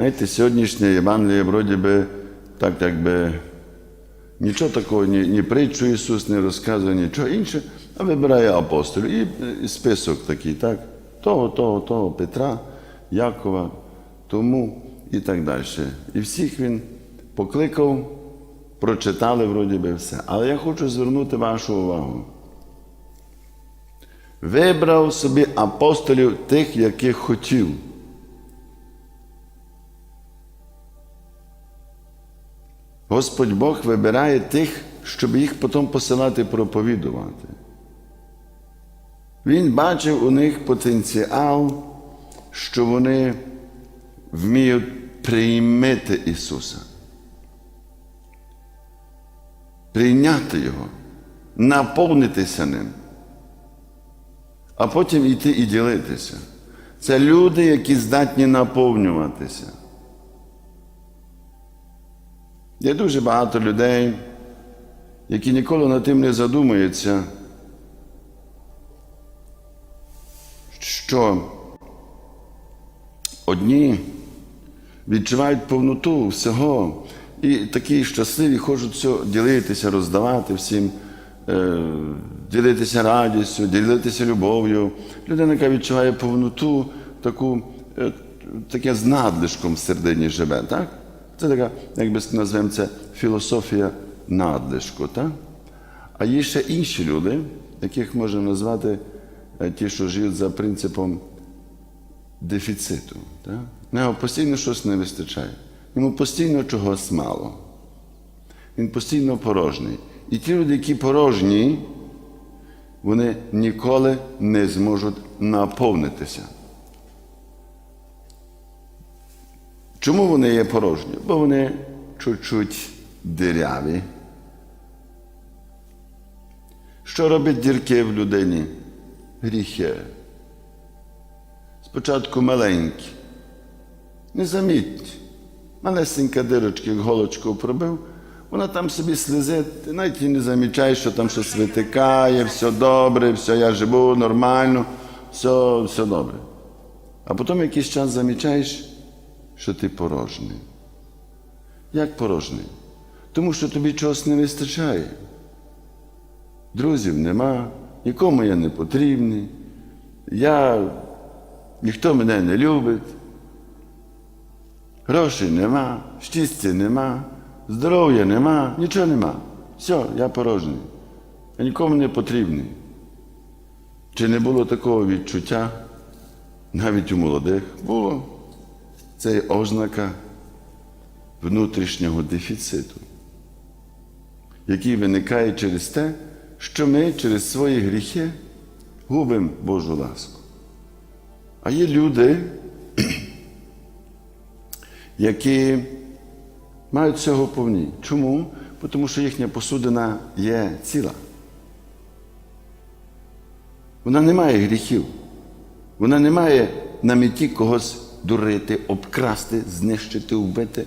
Знаєте, сьогоднішнє Євангеліє, вроді би, так якби нічого такого, ні, ні притчу Ісус не розказує, нічого інше, а вибирає апостолів. І, і список такий, так? Того, того, того, Петра, Якова, тому і так далі. І всіх він покликав, прочитали вроді би все. Але я хочу звернути вашу увагу. Вибрав собі апостолів тих, яких хотів. Господь Бог вибирає тих, щоб їх потім посилати проповідувати. Він бачив у них потенціал, що вони вміють приймати Ісуса, прийняти Його, наповнитися ним, а потім йти і ділитися. Це люди, які здатні наповнюватися. Є дуже багато людей, які ніколи над тим не задумуються, що одні відчувають повноту всього і такі щасливі хочуть все ділитися, роздавати всім, е, ділитися радістю, ділитися любов'ю. Людина, яка відчуває повноту, таку, е, таке з надлишком в середині живе. так? Це така, як би назвемо це, філософія надлишку. Так? А є ще інші люди, яких можемо назвати е, ті, що живуть за принципом дефіциту. Так? В нього постійно щось не вистачає. Йому постійно чогось мало. Він постійно порожній. І ті люди, які порожні, вони ніколи не зможуть наповнитися. Чому вони є порожні? Бо вони чуть-чуть диряві. Що робить дірки в людині? Гріхи. Спочатку маленькі, незамітні. Малесенька дирочка, як голочку пробив, вона там собі слізить, ти навіть і не замічаєш, що там щось витикає, все добре, все, я живу нормально, все, все добре. А потім якийсь час замічаєш, що ти порожній. Як порожній? Тому що тобі чогось не вистачає. Друзів нема, нікому я не потрібний, я, ніхто мене не любить, грошей нема, щастя нема, здоров'я нема, нічого нема. Все, я порожній. Я нікому не потрібний. Чи не було такого відчуття? Навіть у молодих було. Це є ознака внутрішнього дефіциту, який виникає через те, що ми через свої гріхи губимо Божу ласку. А є люди, які мають цього повні. Чому? Тому що їхня посудина є ціла. Вона не має гріхів. Вона не має на меті когось дурити, обкрасти, знищити, вбити.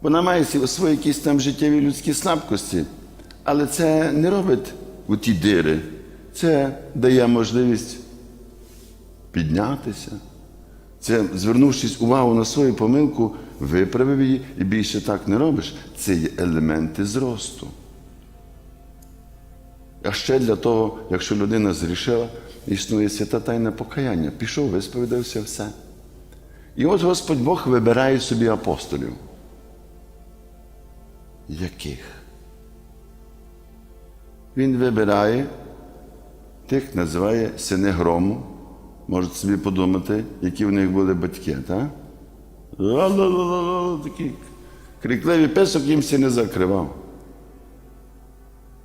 Вона має свої якісь там життєві людські слабкості, але це не робить у ті дири. Це дає можливість піднятися. Це, звернувшись увагу на свою помилку, виправив її і більше так не робиш. Це є елементи зросту. А ще для того, якщо людина зрішила, існує свята тайна покаяння. Пішов, висповідався все. І от Господь Бог вибирає собі апостолів. Яких? Він вибирає тих, називає сини грому. Можете собі подумати, які в них були батьки, так? Такий крикливий песок їм всі не закривав.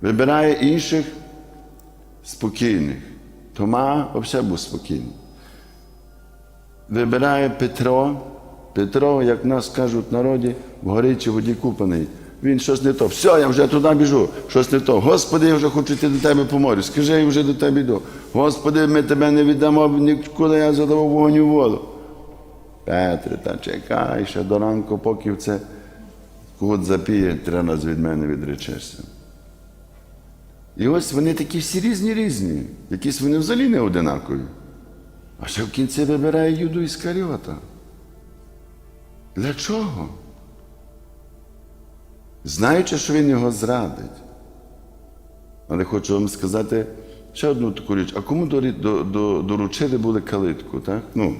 Вибирає інших спокійних. Тома взагалі був спокійний. Вибирає Петро. Петро, як нас кажуть в народі, в горячій воді купаний. Він щось не то. Все, я вже туди біжу, щось не то. Господи, я вже хочу йти до тебе по морю. Скажи, я вже до тебе йду. Господи, ми тебе не віддамо, ніколи я задавав вогонь воду. Петре, та чекай, ще до ранку, поки це кут запіє, три рази від мене відречешся. І ось вони такі всі різні різні, якісь вони взагалі не одинакові. А ще в кінці вибирає Юду Іскаріота. Для чого? Знаючи, що він його зрадить. Але хочу вам сказати ще одну таку річ. А кому доручили були калитку, так? Ну,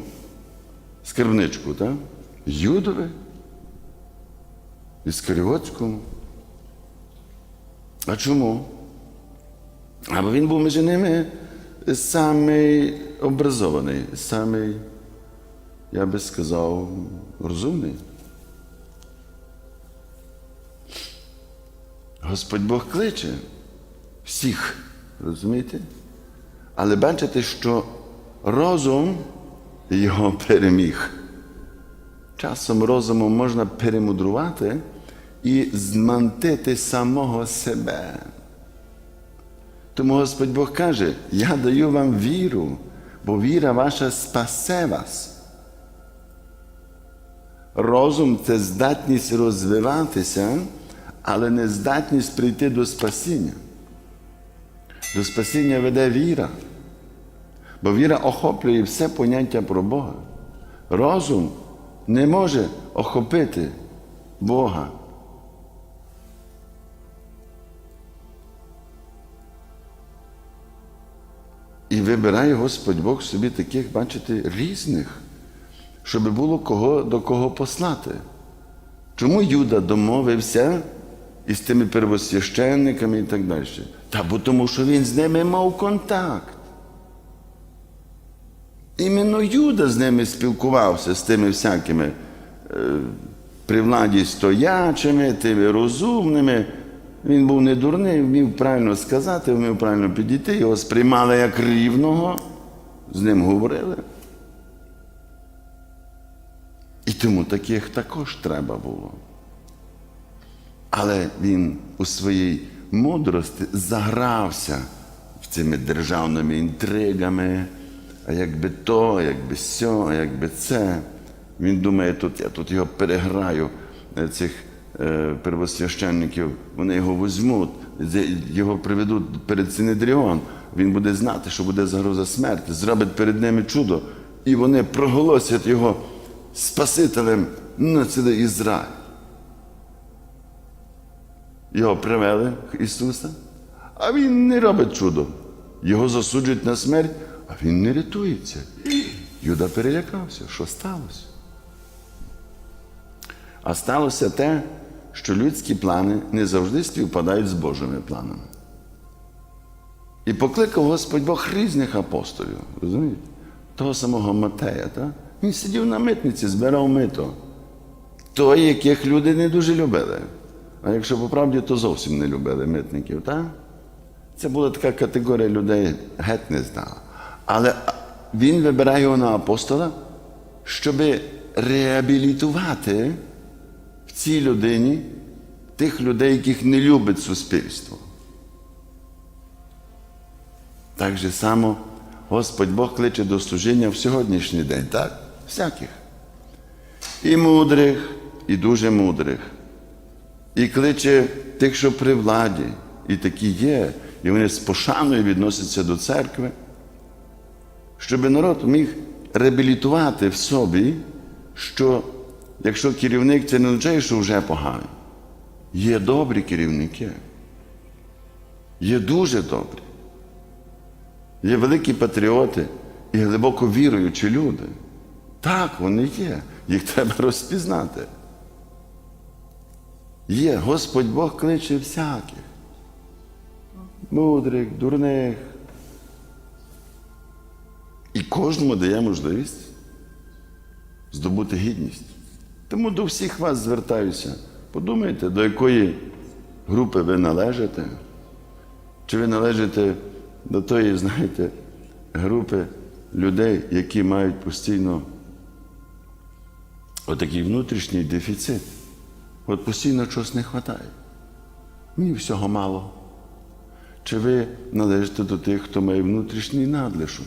скарбничку, так? Юдові? Іскаріотському. А чому? Або він був між ними самий образований, самий, я би сказав, розумний. Господь Бог кличе всіх, розумієте? Але бачите, що розум його переміг. Часом розумом можна перемудрувати і змантити самого себе. Тому Господь Бог каже: Я даю вам віру, бо віра ваша спасе вас. Розум це здатність розвиватися, але не здатність прийти до спасіння. До спасіння веде віра. Бо віра охоплює все поняття про Бога. Розум не може охопити Бога. І вибирає Господь Бог собі таких, бачите, різних, щоб було кого до кого послати. Чому Юда домовився із тими первосвященниками і так далі? Та бо тому, що він з ними мав контакт. Іменно Юда з ними спілкувався, з тими всякими е, при владі стоячими, тими розумними. Він був не дурний, вмів правильно сказати, вмів правильно підійти, його сприймали як рівного, з ним говорили. І тому таких також треба було. Але він у своїй мудрості загрався цими державними інтригами, а якби то, якби сьо, а якби це. Він думає, тут я тут його переграю, е, цих первосвященників, вони його візьмуть, його приведуть перед Синедріон. Він буде знати, що буде загроза смерті, зробить перед ними чудо, і вони проголосять його Спасителем на цілий Ізраїль. Його привели Ісуса, а він не робить чудо. Його засуджують на смерть, а він не рятується. Юда перелякався, що сталося. А сталося те, що людські плани не завжди співпадають з Божими планами. І покликав Господь Бог різних апостолів, розумієте? Того самого Матея, так? Він сидів на митниці, збирав мито. Той, яких люди не дуже любили. А якщо по правді, то зовсім не любили митників, так? Це була така категорія людей, геть не знала. Але він вибирає його на апостола, щоб реабілітувати цій людині тих людей, яких не любить суспільство. Так же само Господь Бог кличе до служіння в сьогоднішній день, так? Всяких. І мудрих, і дуже мудрих. І кличе тих, що при владі, і такі є, і вони з пошаною відносяться до церкви, щоб народ міг реабілітувати в собі, що якщо керівник це не означає, що вже поганий. Є добрі керівники. Є дуже добрі. Є великі патріоти і глибоко віруючі люди. Так, вони є. Їх треба розпізнати. Є, Господь Бог кличе всяких. Мудрих, дурних. І кожному дає можливість здобути гідність. Тому до всіх вас звертаюся. Подумайте, до якої групи ви належите. Чи ви належите до тої, знаєте, групи людей, які мають постійно отакий внутрішній дефіцит. От постійно чогось не вистачає. Мені всього мало. Чи ви належите до тих, хто має внутрішній надлишок?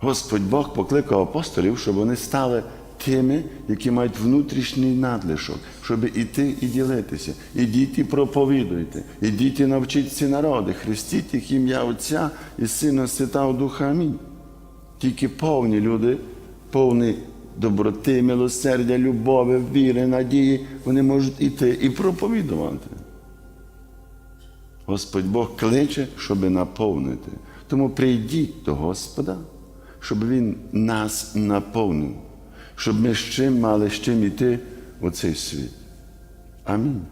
Господь Бог покликав апостолів, щоб вони стали тими, які мають внутрішній надлишок, щоб іти і ділитися. Ідіть і проповідуйте, ідіть і навчіть ці народи, хрестіть їх ім'я Отця і Сина Святого Духа. Амінь. Тільки повні люди, повні доброти, милосердя, любові, віри, надії, вони можуть іти і проповідувати. Господь Бог кличе, щоб наповнити. Тому прийдіть до Господа, щоб Він нас наповнив, щоб ми з чим мали з чим іти у цей світ. Амінь.